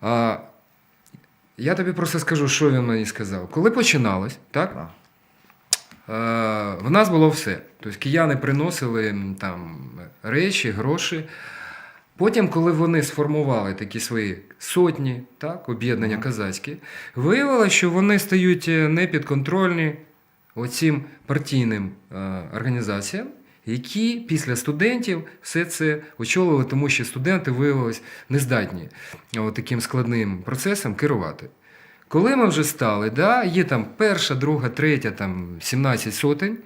А, я тобі просто скажу, що він мені сказав. Коли починалось, так? Так. Е, в нас було все. Тобто кияни приносили там речі, гроші. Потім, коли вони сформували такі свої сотні, так, об'єднання Мгм. казацькі, виявилося, що вони стають е, непідконтрольні оцим партійним е, організаціям, які після студентів все це очолили, тому що студенти виявилися нездатні е, таким складним процесом керувати. Коли ми вже стали, да, є там перша, друга, третя, там 17 сотень,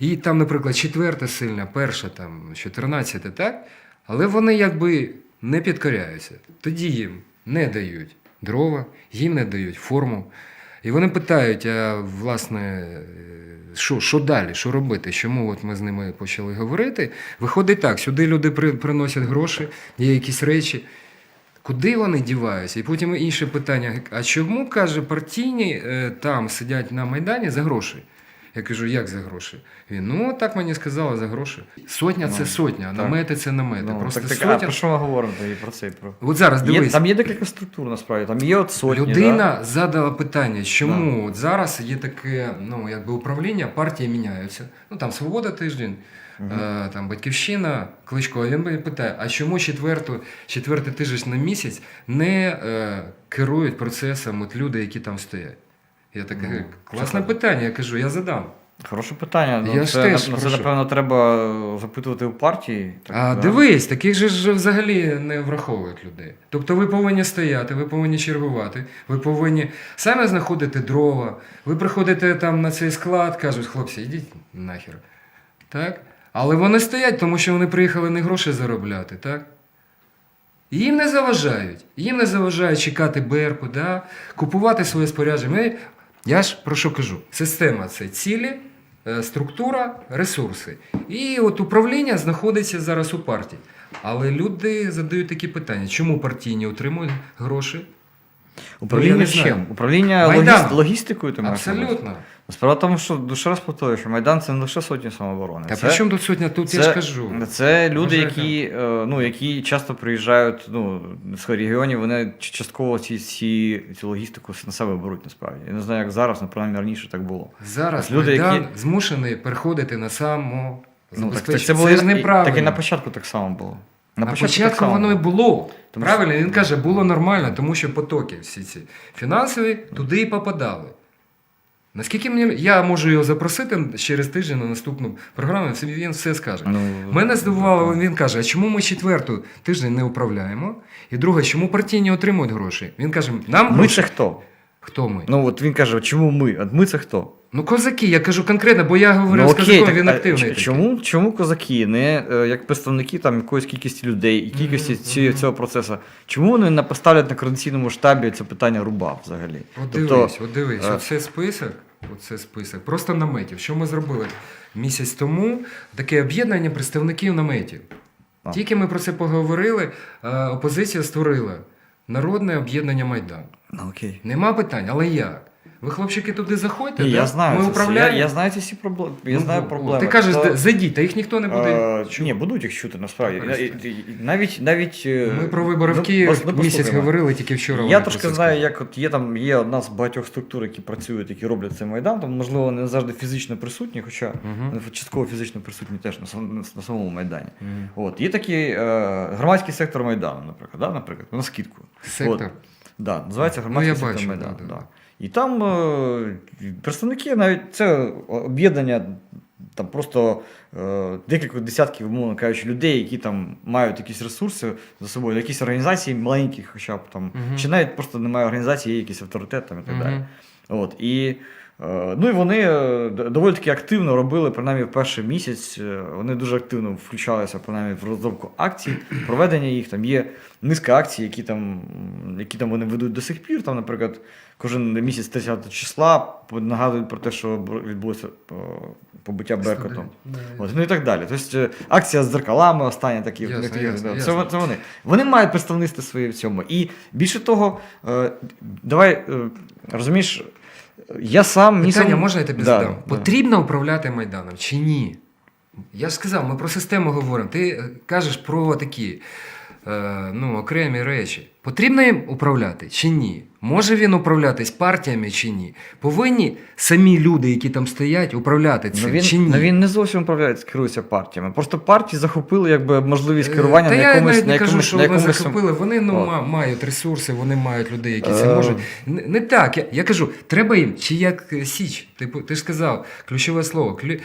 і там, наприклад, четверта сильна, перша, там 14, так? Але вони якби не підкоряються. Тоді їм не дають дрова, їм не дають форму. І вони питають, а власне, е, що, що далі, що робити? Чому от ми з ними почали говорити? Виходить так, сюди люди приносять гроші, є якісь речі. Куди вони діваються? І потім інше питання: а чому, каже, партійні е, там сидять на Майдані за гроші? Я кажу, як за гроші? Він, ну так мені сказали за гроші. Сотня це Ну, сотня, а так. намети це намети. Ну, Просто так, так, а про що ми говоримо тоді про це? Про... От зараз Є, там є декілька структур насправді. Там є от сотні. Людина задала питання, чому от зараз є таке ну, якби управління, партії міняються. Ну там Свобода тиждень, е, там Батьківщина, Кличко. Він мене питає, а чому четверту, четвертий тиждень на місяць не е, керують процесом от люди, які там стоять? Я таке, Ну, класне питання, я кажу, я задам. Хороше питання. Ну, Я ж це, теж на- це, напевно, треба запитувати у партії. Так, А да? дивись, таких же ж взагалі не враховують людей. Тобто ви повинні стояти, ви повинні чергувати, ви повинні самі знаходити дрова, ви приходите там на цей склад, кажуть, хлопці, йдіть нахер. Так? Але вони стоять, тому що вони приїхали не гроші заробляти, так? Їм не заважають. Їм не заважають чекати берку, да? купувати своє спорядження. Ми- Я ж про що кажу? Система це цілі, е, структура, ресурси. І от управління знаходиться зараз у партії. Але люди задають такі питання: чому партійні отримують гроші? Управління чим? Управління логіст... логістикою ти маєш? Абсолютно. Справа в тому, що дуже раз повторюю, що Майдан це не лише сотні самооборони. Та це, при чому тут сотня? Тут я ж кажу. Це люди, які, е, ну, які часто приїжджають ну, з регіонів, вони частково ці, ці, цю логістику на себе беруть насправді. Я не знаю, як зараз, але принаймні раніше так було. Зараз Ось люди, Майдан які- змушений переходити на само. Ну, так, це, це, було, ж і- неправильно. так і на початку так само було. На, так початку само воно і було. було. Тому Правильно, що- він каже, було нормально, тому що потоки всі ці фінансові туди і попадали. Наскільки мені я можу його запросити через тиждень на наступну програму, він все скаже. Ну, Мене здивувало, він каже: а чому ми четверту тиждень не управляємо? І друге, чому партійні отримують гроші? Він каже: нам Ми гроші. це хто? Хто ми? Ну от він каже, чому ми? А ми це хто? Ну, козаки, я кажу конкретно, бо я говорив ну, з козаком, так, він активний. Чому, чому козаки, не е, як представники там якоїсь кількості людей і кількості мгм. цього процесу, чому вони не поставлять на координаційному штабі це питання руба взагалі? От Тобто, дивись, от дивись, е, оце список, оце список, просто наметів. Що ми зробили місяць тому? Таке об'єднання представників наметів. А. Тільки ми про це поговорили, е, опозиція створила народне об'єднання Майдан. Ну окей. Нема питань, але як? Ви, хлопчики, туди заходьте, Ні, да? я знаю, ми це, управляємо. Я, я знаю ці всі проблеми. Я Ну, знаю проблеми. Ти кажеш, «Д- зайдіть, а їх ніхто не буде. е, чути. Ні, будуть їх чути насправді. Навіть навіть е, Ми про вибори в ну, Києві ну, місяць говорили, тільки вчора. Я трошки знаю, як от є там є одна з багатьох структур, які працюють, які роблять цей майдан. Там можливо не завжди фізично присутні, хоча вони частково фізично присутні теж на на самому майдані. Мгм. От є такий е, громадський сектор майдану, наприклад, да, наприклад, на скидку. Сектор. От, да, називається Ну, громадський я сектор бачу, майдану. да, да, Да, да. І там е, представники навіть це об'єднання там просто е, декілька десятків, умовно кажучи, людей, які там мають якісь ресурси за собою, якісь організації маленькі, хоча б там, угу. чи навіть просто немає організації, є якийсь авторитет там і так угу. далі. От, і, ну і вони е, доволі таки активно робили, принаймні в перший місяць, е, вони дуже активно включалися принаймні, в розробку акцій, проведення їх. Там є низка акцій, які там, які там вони ведуть до сих пір. Там, наприклад, кожен місяць 30 числа нагадують про те, що відбулося е, побиття Беркутом. От, ну і так далі. Тобто е, акція з дзеркалами остання такі. Ясно, такі, ясно. Це, це вони. Вони мають представництво своє в цьому. І більше того, е, давай е, розумієш, я сам Питання сам- можна я тобі Да, задам? да. Потрібно управляти Майданом чи ні? Я ж сказав, ми про систему говоримо. Ти е, кажеш про такі е, ну, окремі речі. Потрібно їм управляти чи ні? Може він управлятись партіями чи ні? Повинні самі люди, які там стоять, управляти цим Ну він, чи ні? ну він не зовсім управляє, керується партіями. Просто партії захопили якби можливість Е, керування Та на я якомусь навіть на не кажу, якомусь що вони якомусь захопили. Вони ну, ма- мають ресурси, вони мають людей, які це Е. можуть. Не, не так. Я, я кажу, треба їм, чи як е, Січ. Ти, ти ж сказав, ключове слово. Клю,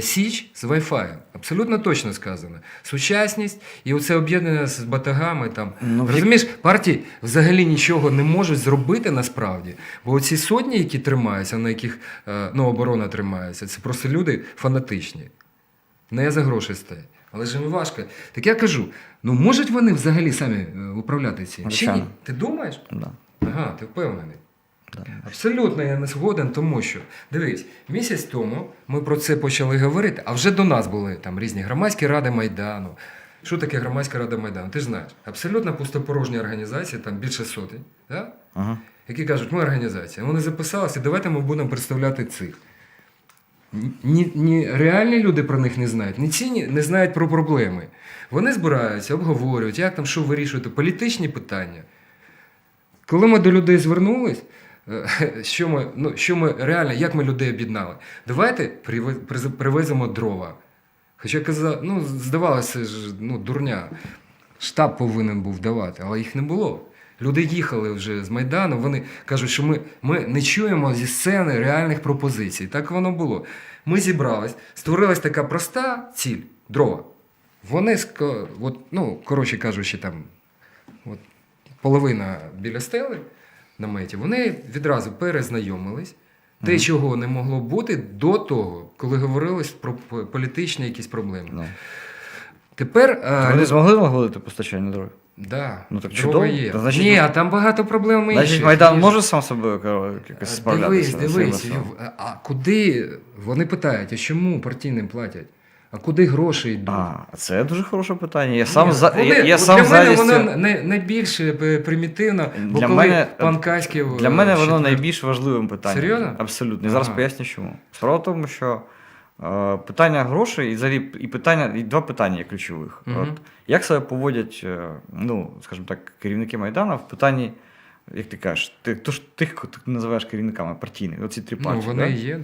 Січ з Wi-Fi. Абсолютно точно сказано. Сучасність і оце об'єднання з батагами. Там. Ну, Розумієш, партії взагалі нічого не можуть зробити насправді. Бо оці сотні, які тримаються, на яких е, ну, оборона тримається, це просто люди фанатичні. Не за гроші стоять. Але ж їм важко. Так я кажу: ну можуть вони взагалі самі е, управляти цим? Чи ні? Ти думаєш? Да. Ага, ти впевнений. Да. Абсолютно я не згоден, тому що дивись, місяць тому ми про це почали говорити, а вже до нас були там різні громадські ради Майдану. Що таке громадська рада Майдану? Ти ж знаєш, абсолютно пустопорожні організації, там більше сотень, да? Ага. які кажуть, ми організація. Вони записалися, давайте ми будемо представляти цих. Ні, ні реальні люди про них не знають, ні ці не знають про проблеми. Вони збираються, обговорюють, як там що вирішувати, політичні питання. Коли ми до людей звернулись, е, що ми, ну, що ми реально, як ми людей об'єднали? Давайте привеземо дрова. Хоча казав, ну, здавалося ж, ну, дурня. Штаб повинен був давати, але їх не було. Люди їхали вже з Майдану, вони кажуть, що ми, ми не чуємо зі сцени реальних пропозицій. Так воно було. Ми зібрались, створилась така проста ціль дрова. Вони, от, ну, коротше кажучи, там от, половина біля стели наметі, вони відразу перезнайомились. Те, Мгм. чого не могло бути до того, коли говорилось про політичні якісь проблеми. Ну. Тепер. е, Вони змогли наголити постачання дороги? Да, Ну, так чудово. є. Та, значить, Ні, ну- а там багато проблем інших. Значить, Майдан Ніж- може сам собою коротше, якось Дивись, справлятися. Дивись, дивись. а- А куди вони питають, а чому партійним платять? А куди гроші йдуть? А, це дуже хороше питання. Я сам Ні, за вони- я, я сам для мене за воно не, найбільш е, примітивно, бо Для коли мене- пан Каськів... Для е, мене воно четвер- найбільш важливим питанням. Серйозно? Абсолютно. І зараз поясню чому. Справа в тому, що е, питання грошей і взагалі і питання, і два питання є ключових. Мгм. От, як себе поводять, е, ну, скажімо так, керівники Майдану в питанні, як ти кажеш, ти, то ж тих, кого ти називаєш керівниками партійних, оці три Ну, партії. вони да? і є,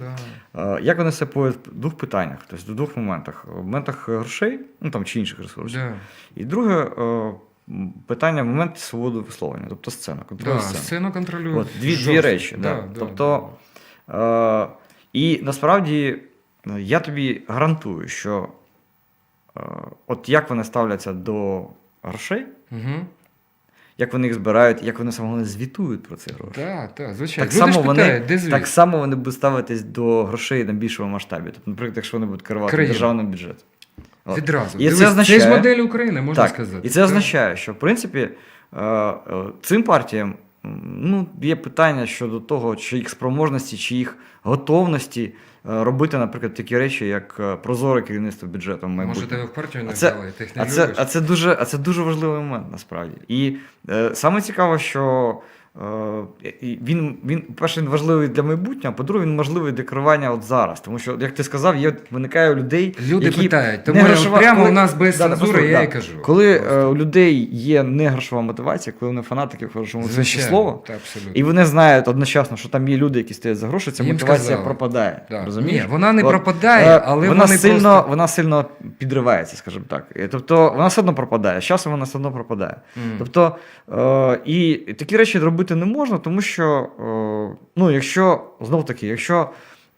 да. Як вони себе поводять в двох питаннях, тобто в двох моментах. В моментах грошей, ну там чи інших ресурсів. Да. І друге е, питання момент свободи висловлення, тобто сцена, контроль Да, сцени. сцену контролює. От, дві, дві речі. Да. тобто, е, і насправді е, я тобі гарантую, що е, от як вони ставляться до грошей, Угу. Як вони їх збирають, як вони саме головне звітують про ці гроші. Так, да, звичайно. Так Люди само, вони, питають, де звіт? так само вони будуть ставитись до грошей на більшому масштабі. Тобто, наприклад, якщо вони будуть керувати Країна. державним бюджетом. Відразу. І це Дивись, це означає- ж модель України, можна так, сказати. І це означає, що в принципі е, е, цим партіям ну, є питання щодо того, чи їх спроможності, чи їх готовності е, робити, наприклад, такі речі, як е, прозоре керівництво бюджетом Може, майбутнього. тебе в партію не взяли, ти їх не А це, любиш. а, це дуже, а це дуже важливий момент насправді. І е, саме цікаво, що він, він, по-перше, він важливий для майбутнього, а по-друге, він важливий для керування от зараз. Тому що, як ти сказав, є, виникає у людей. Люди які питають, тому грошова- прямо коли- у нас без Да, да, цензури, послухай, я да. і кажу. Коли Просто. е, у людей є не грошова мотивація, коли вони фанатики в хорошому сенсі слова, та, і вони знають одночасно, що там є люди, які стоять за гроші, ця Їм мотивація сказали. пропадає. Да. Розумієш? Ні, вона не От, пропадає, Е, але вона вони сильно, просто... вона сильно підривається, скажімо так. Е, Тобто вона все одно пропадає. З часом вона все одно пропадає. Мгм. Тобто, е, і такі речі робити не можна, тому що, е, ну, якщо знов таки, якщо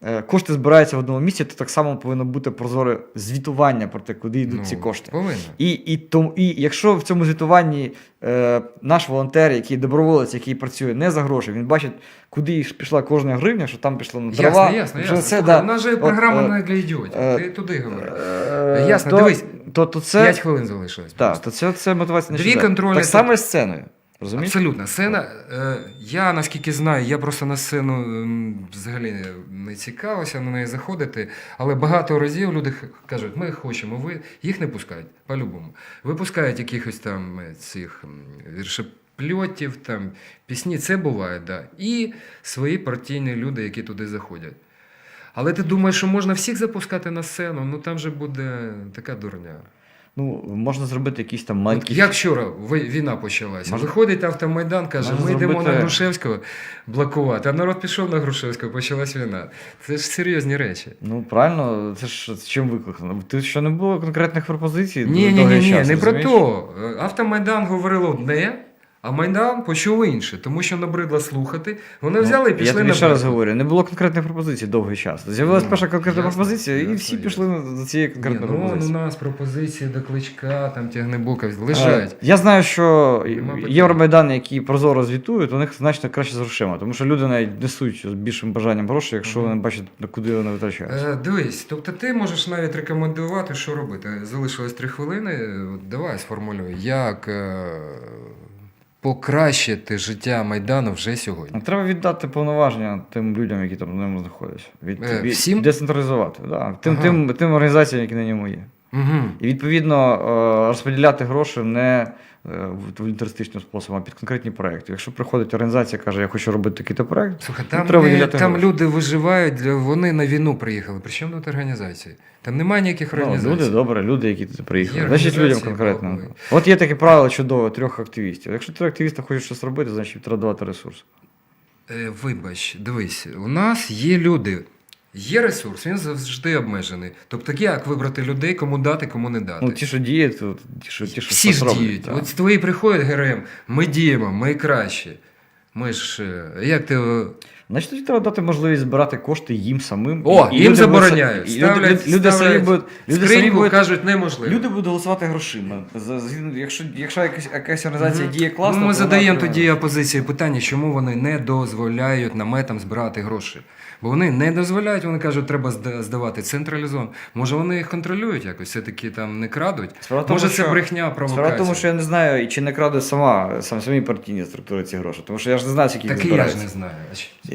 е, кошти збираються в одному місці, то так само повинно бути прозоре звітування про те, куди йдуть Ну, ці кошти. Повинно. І, і, тому, і якщо в цьому звітуванні е, наш волонтер, який доброволець, який працює не за гроші, він бачить, куди пішла кожна гривня, що там пішло на дрова. Ясно, ясно, ясно. це, да, У нас же програма е, не для ідіотів. е, Ти туди говори. е, Ясно, то, дивись. То, то це, П'ять хвилин залишилось. так, то це, це мотивація не Дві контрольні Так само з сценою. Розумієш? Абсолютно. Сцена, е, я наскільки знаю, я просто на сцену взагалі не- цікавився на неї заходити, але багато разів люди кажуть, ми хочемо, ви їх не пускають, по-любому. Випускають якихось там е, цих віршепльотів, там, пісні, це буває, да. І свої партійні люди, які туди заходять. Але ти думаєш, що можна всіх запускати на сцену? Ну там же буде така дурня. Ну, можна зробити якісь там маленькі. як вчора війна почалася? Можна- Виходить автомайдан, каже, Можна ми йдемо на Грушевського блокувати, а народ пішов на Грушевського, почалась війна. Це ж серйозні речі. Ну, правильно, це ж чим викликано? Ти що не було конкретних пропозицій? Ні, ні, ні, довгий ні, не не про то. Автомайдан говорило одне, а Майдан почув інше, тому що набридло слухати. Вони взяли і Ну, пішли Я тобі на ще раз говорю, не було конкретних пропозицій довгий час. З'явилася Ну, перша конкретна ясно, пропозиція, і ясно, всі ясно. пішли за цією конкретною ну, у нас пропозиції до кличка, там тягнебока лежать. Е, Я знаю, що. Євромайдани, які прозоро звітують, у них значно краще з грошима, тому що люди навіть несуть з більшим бажанням гроші, якщо вони бачать, куди вони витрачаються. Е, дивись, тобто ти можеш навіть рекомендувати, що робити. Залишилось три хвилини. Давай сформулюй, як е, покращити життя Майдану вже сьогодні. Ну, Треба віддати повноваження тим людям, які там на ньому знаходяться. Від, Е, від- всім? Децентралізувати. Да. Тим, Ага. тим, тим організаціям, які на ньому є. Угу. І відповідно е, розподіляти гроші не е, волюнтаристичним способом, а під конкретні проекти. Якщо приходить організація, каже, я хочу робити такий-то проект, Слухай, Ну, там, треба не- там гроші. люди виживають, вони на війну приїхали. Причому тут організації? Там немає ніяких ну, організацій. люди добре, люди, які тут приїхали. Є Значить, людям конкретно. добре. От є таке правило чудове трьох активістів. Якщо три активіста хочуть щось робити, значить треба давати ресурс. Е, Вибач, дивись, у нас є люди. Є ресурс, він завжди обмежений. Тобто, як вибрати людей, кому дати, кому не дати. Ну, ті, що діють, то ті, що, ті, що Всі ж діють. так. От твої приходять ГРМ, ми діємо, ми кращі. Ми ж е, як ти. е, Значить, тоді треба дати можливість збирати кошти їм самим. О, їм люди забороняють. будуть- і люди, Ставлять, люди, самі ставлять будуть, люди самі будуть кажуть, неможливо. Люди будуть голосувати грошима. За- Якщо, якщо якась, якась організація Мгм. діє класно, Ну, ми то задаємо отримає. тоді опозиції питання, чому вони не дозволяють наметам збирати гроші. Бо вони не дозволяють, вони кажуть, треба здавати централізовано. Може, вони їх контролюють якось, все-таки там не крадуть. Справа в тому, Може, це що- брехня, Справа провокація. в тому, що я не знаю, чи не краде сама сам самі партійні структури ці гроші. Тому що я ж не знаю, скільки їх Так і я ж не знаю.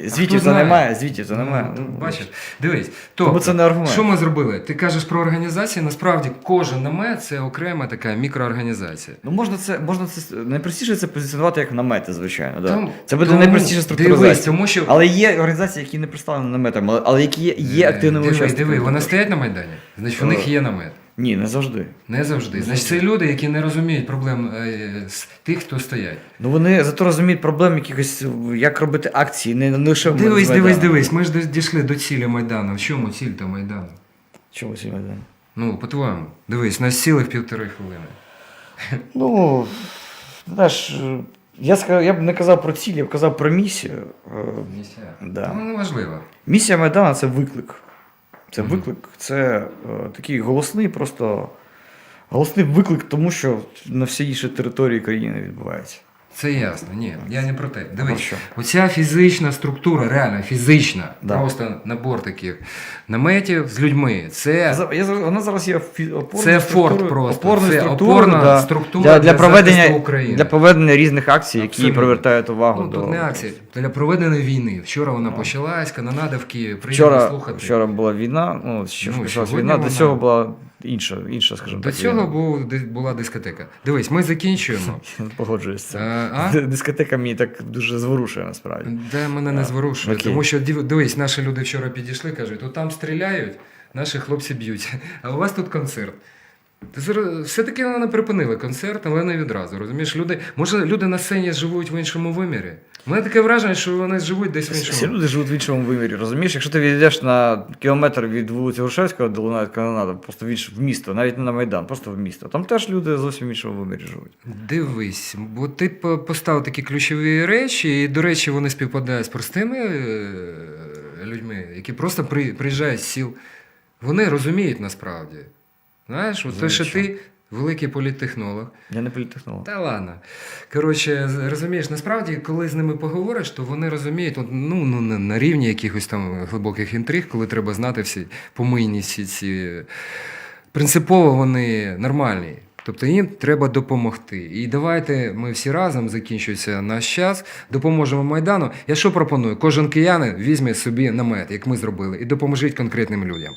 Звітів це немає, звітів це немає. Ну, Ну, бачиш, дивись. Тому Тобто, це не аргумент. Що ми зробили? Ти кажеш про організацію. Насправді кожен намет це окрема така мікроорганізація. Ну можна це можна це найпростіше це позиціонувати як намети, звичайно. Да. Там- це буде тому- найпростіша Дивись, тому що Але є організації, які не представлені наметами, але, але які є, є активними Е, Диви, учасниками. диви, вони стоять на Майдані, значить в них є намет. Ні, не завжди. Не завжди. Значить, це люди, які не розуміють проблем е, з тих, хто стоять. Ну вони зато розуміють проблем якихось, як робити акції, не, не лише в Дивись, Майдані. дивись, дивись. Ми ж дійшли до цілі Майдану. В чому ціль та Майдану? Чому Майдані? Ну, по-твоєму, дивись, нас цілих півтори хвилини. Ну, знаєш, е, я, сказав, я б не казав про ціль, я б казав про місію. Е, Місія. Да. Ну, важливо. Місія Майдана це виклик. Це виклик, це е, такий голосний, просто голосний виклик, тому що на всій іншій території країни відбувається. Це ясно. Ні, я не про те. Дивись, оця фізична структура, реально фізична, Да. просто набор таких наметів з людьми. Це я Вона зараз є опорною Це форт просто. опорною Це структурою, опорна да, структура для, для для, проведення, України. для проведення різних акцій, які Абсолютно. привертають увагу Ну, до. тут не акція. Для проведення війни. Вчора вона почалась, канонада в Києві. Приїхали Вчора, слухати. вчора була війна, ну, що Ну, війна, до цього була інша, інша скажімо До так. цього війна. був, була дискотека. Дивись, ми закінчуємо. Погоджуюсь з А, цим. а? Дискотека мені так дуже зворушує насправді. Де мене не зворушує. окей. Тому що див- дивись, наші люди вчора підійшли, кажуть, то там стріляють, наші хлопці б'ють, а у вас тут концерт. Все-таки вони припинили концерт, але не відразу. Розумієш, люди, може, люди на сцені живуть в іншому вимірі. У мене таке враження, що вони живуть десь в Всі іншому. люди живуть в іншому вимірі, розумієш? Якщо ти відійдеш на кілометр від вулиці Грушевського, де лунає канонада, просто в в місто, навіть не на Майдан, просто в місто. Там теж люди зовсім в іншому вимірі живуть. Дивись, бо ти по- поставив такі ключові речі, і, до речі, вони співпадають з простими е, людьми, які просто при- приїжджають з сіл. Вони розуміють насправді. Знаєш, от те, що Звичайно. ти великий політтехнолог. Я не політтехнолог. Та ладно. Коротше, розумієш, насправді, коли з ними поговориш, то вони розуміють, ну, ну на, на рівні якихось там глибоких інтриг, коли треба знати всі помийні всі ці. Принципово вони нормальні. Тобто їм треба допомогти. І давайте ми всі разом закінчується наш час, допоможемо Майдану. Я що пропоную? Кожен киянин візьме собі намет, як ми зробили, і допоможіть конкретним людям.